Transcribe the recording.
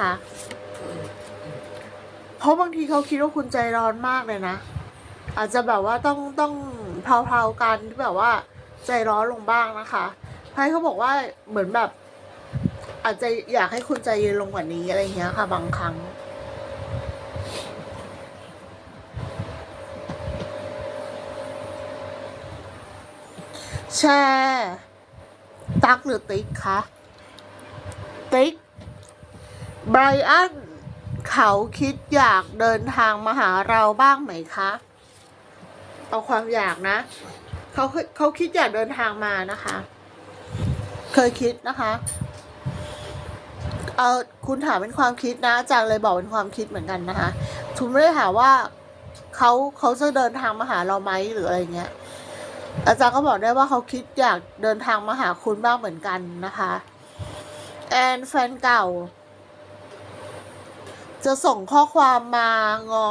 คะเพราะบางทีเขาคิดว่าคุณใจร้อนมากเลยนะ อาจจะแบบว่าต้องต้องเพลาๆกันที่แบบว่า ใจร้อนลงบ้างนะคะไพ่เขาบอกว่าเหมือนแบบ อาจจะอยากให้คุณใจเย็นลงกว่านี้อะไรเงี้ยค่ะ บางครั้งแชร์ตักหรือติ๊กคะติ๊ก ไบรอันเขาคิดอยากเดินทางมาหาเราบ้างไหมคะ เอาความอยากนะ เขาเขาคิดอยากเดินทางมานะคะ เคยคิดนะคะเอาคุณถามเป็นความคิดนะอาจารย์เลยบอกเป็นความคิดเหมือนกันนะคะคุณไม่ได้ถามว่าเขาเขาจะเดินทางมาหาเราไหมหรืออะไรเงี้ย อาจารย์ก็บอกได้ว่าเขาคิดอยากเดินทางมาหาคุณบ้างเหมือนกันนะคะ แอนแฟนเก่า จะส่งข้อความมางอ